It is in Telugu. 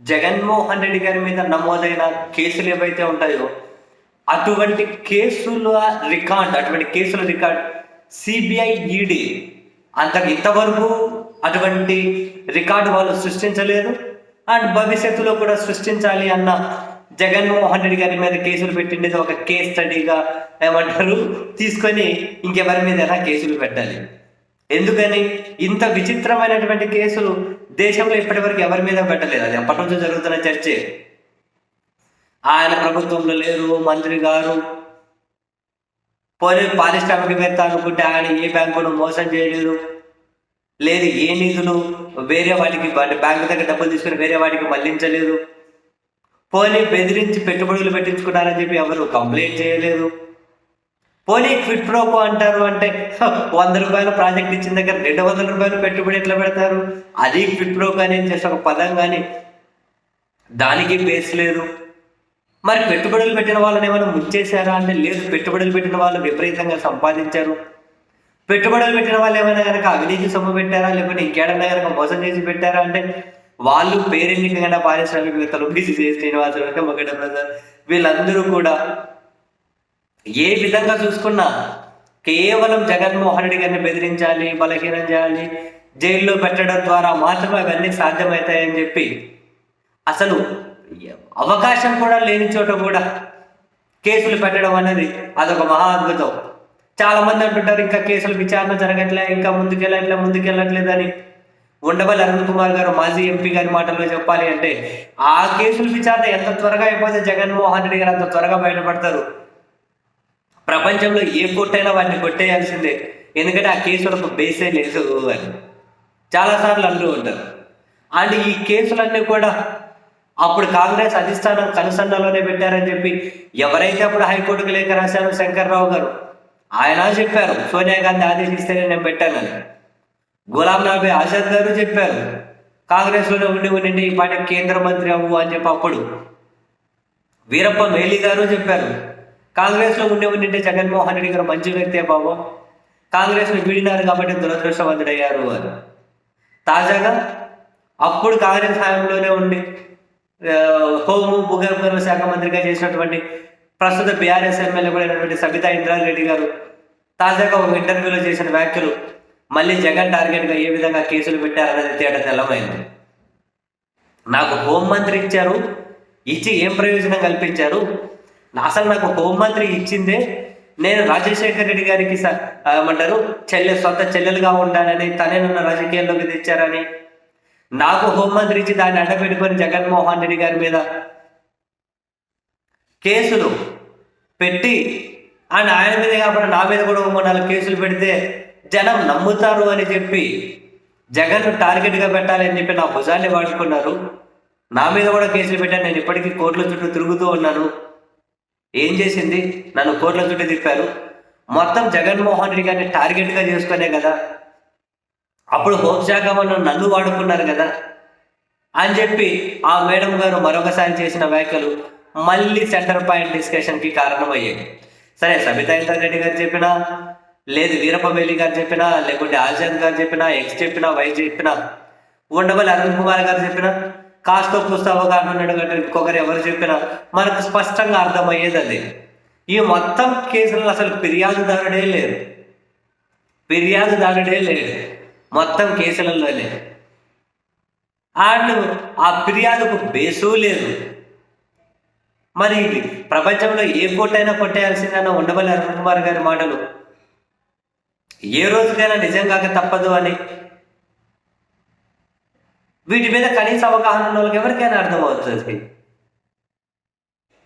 జగన్మోహన్ రెడ్డి గారి మీద నమోదైన కేసులు ఏవైతే ఉంటాయో అటువంటి కేసుల రికార్డ్ అటువంటి కేసుల రికార్డ్ సిబిఐ ఈడీ అంత ఇంతవరకు అటువంటి రికార్డు వాళ్ళు సృష్టించలేదు. అండ్ భవిష్యత్తులో కూడా సృష్టించాలి అన్న జగన్మోహన్ రెడ్డి గారి మీద కేసులు పెట్టిండేది ఒక కేస్ స్టడీగా ఏమంటారు? తీసుకొని ఇంకెవరి మీద ఎలా కేసులు పెట్టాలి? ఎందుకని ఇంత విచిత్రమైనటువంటి కేసులు దేశంలో ఇప్పటివరకు ఎవరి మీద పెట్టలేదు. అది ఎప్పటి నుంచో జరుగుతున్న చర్చే. ఆయన ప్రభుత్వంలో లేరు మంత్రి గారు. పోనీ పారిశ్రామికవేత్త అనుకుంటే ఆయన ఏ బ్యాంకును మోసం చేయలేదు లేదు ఏ నిధులు వేరే వాటికి అంటే బ్యాంకు దగ్గర డబ్బులు తీసుకుని వేరే వాటికి మళ్ళించలేదు. పోనీ బెదిరించి పెట్టుబడులు పెట్టించుకున్నారని చెప్పి ఎవరు కంప్లైంట్ చేయలేదు. పోనీ క్విట్ అంటారు అంటే వంద రూపాయల ప్రాజెక్ట్ ఇచ్చిన దగ్గర రెండు వందల రూపాయలు పెట్టుబడి ఎట్లా పెడతారు? అది క్విట్ ప్రోకో అని చేసిన ఒక పదం కానీ దానికి బేస్ లేదు. మరి పెట్టుబడులు పెట్టిన వాళ్ళని ఏమైనా ముంచేశారా అంటే లేదు పెట్టుబడులు పెట్టిన వాళ్ళు విపరీతంగా సంపాదించారు. పెట్టుబడులు పెట్టిన వాళ్ళు ఏమైనా కనుక అవినీతి సొమ్ము పెట్టారా? లేకపోతే ఇంకేడన్నా కనుక మోసం చేసి పెట్టారా అంటే వాళ్ళు పేరెన్నికగా పారిశ్రామికవేత్తలు బీసీ శ్రీనివాసరావు మొగడ ప్రసాద్ వీళ్ళందరూ కూడా ఏ విధంగా చూసుకున్నా కేవలం జగన్మోహన్ రెడ్డి గారిని బెదిరించాలి బలహీనం చేయాలి జైల్లో పెట్టడం ద్వారా మాత్రమే అవన్నీ సాధ్యమవుతాయని చెప్పి అసలు అవకాశం కూడా లేని చోట కూడా కేసులు పెట్టడం అనేది అదొక మహా అద్భుతం చాలా మంది అంటుంటారు ఇంకా కేసులు విచారణ జరగట్లే ఇంకా ముందుకెళ్ళట్లే ముందుకెళ్ళట్లేదని. ఉండవల్లి అరుణ్ కుమార్ గారు మాజీ ఎంపీ గారి మాటల్లో చెప్పాలి అంటే ఆ కేసుల విచారణ ఎంత త్వరగా అయిపోతే జగన్మోహన్ రెడ్డి గారు అంత త్వరగా బయటపడతారు? ప్రపంచంలో ఏ కొట్టైనా వాటిని కొట్టేయాల్సిందే. ఎందుకంటే ఆ కేసులకు బేసే లేదు అని. చాలాసార్లు అంటూ ఉంటారు. అండ్ ఈ కేసులన్నీ కూడా అప్పుడు కాంగ్రెస్ అధిష్టానం కనుసన్నలోనే పెట్టారని చెప్పి ఎవరైతే అప్పుడు హైకోర్టుకు లేఖ రాశారో శంకర్రావు గారు ఆయన చెప్పారు సోనియా గాంధీ ఆదేశిస్తేనే నేను పెట్టానని. గులాం నబీ ఆజాద్ గారు చెప్పారు కాంగ్రెస్లోనే ఉండి ఉండి ఈ పాట కేంద్ర మంత్రి అవ్వు అని చెప్పి అప్పుడు వీరప్ప మేలి గారు చెప్పారు. కాంగ్రెస్లో ఉండే ఉండింటే జగన్మోహన్ రెడ్డి గారు మంచి వ్యక్తే బాబు. కాంగ్రెస్ను వీడినారు కాబట్టి దురదృష్టవంతుడయ్యారు అని తాజాగా అప్పుడు కాంగ్రెస్ హయాంలోనే ఉండి హోము భూగర్భ శాఖ మంత్రిగా చేసినటువంటి ప్రస్తుత బీఆర్ఎస్ ఎమ్మెల్యే కూడా అయినటువంటి సబితా ఇంద్రారెడ్డి గారు తాజాగా ఒక ఇంటర్వ్యూలో చేసిన వ్యాఖ్యలు మళ్ళీ జగన్ టార్గెట్గా ఏ విధంగా కేసులు పెట్టారనేది తేట తెల్లమైంది. నాకు హోంమంత్రి ఇచ్చారు ఇచ్చి ఏం ప్రయోజనం కల్పించారు అసలు నాకు హోంమంత్రి ఇచ్చిందే నేను రాజశేఖర్ రెడ్డి గారికి ఏమంటారు చెల్లె సొంత చెల్లెలుగా ఉండాలని తనే నన్ను రాజకీయాల్లోకి తెచ్చారని. నాకు హోంమంత్రి ఇచ్చి దాన్ని అడ్డపెట్టుకొని జగన్మోహన్ రెడ్డి గారి మీద కేసులు పెట్టి అండ్ ఆయన మీద కాకుండా నా మీద కూడా ఒక మూడు నాలుగు కేసులు పెడితే జనం నమ్ముతారు అని చెప్పి జగన్ టార్గెట్గా పెట్టాలని చెప్పి నా భుజాన్ని వాడుకున్నారు. నా మీద కూడా కేసులు పెట్టాను. నేను ఇప్పటికీ కోర్టుల చుట్టూ తిరుగుతూ ఉన్నాను. ఏం చేసింది? నన్ను కోర్టుల చుట్టూ తిప్పారు. మొత్తం జగన్మోహన్ రెడ్డి గారిని టార్గెట్గా చేసుకునే కదా. అప్పుడు హోంశాఖ వాళ్ళు నన్ను వాడుకున్నారు కదా. అని చెప్పి ఆ మేడం గారు మరొకసారి చేసిన వ్యాఖ్యలు మళ్ళీ సెంటర్ పాయింట్ డిస్కషన్కి కారణమయ్యాయి. సరే సబితా ఇంద్రారెడ్డి గారు చెప్పినా లేదు వీరప్పమేలి గారు చెప్పినా లేకుంటే ఆజాద్ గారు చెప్పినా ఎక్స్ చెప్పినా వై చెప్పినా ఉండవల్లి అరుణ్ కుమార్ గారు చెప్పినా కాస్త పుస్తక అవగాహన కంటే ఇంకొకరు ఎవరు చెప్పినా మనకు స్పష్టంగా అర్థమయ్యేది అది ఈ మొత్తం కేసులో అసలు ఫిర్యాదుదారుడే లేరు ఫిర్యాదుదారుడే లేడు మొత్తం కేసులలోనే. అండ్ ఆ ఫిర్యాదుకు బేసు లేదు. మరి ప్రపంచంలో ఏ కోటైనా కొట్టేయాల్సిందన్న ఉండవల్లి అరుణ్ కుమార్ గారి మాటలు. ఏ రోజుకైనా నిజం కాక తప్పదు అని వీటి మీద కనీస అవగాహన ఉన్న వాళ్ళకి ఎవరికైనా అర్థమవుతుంది.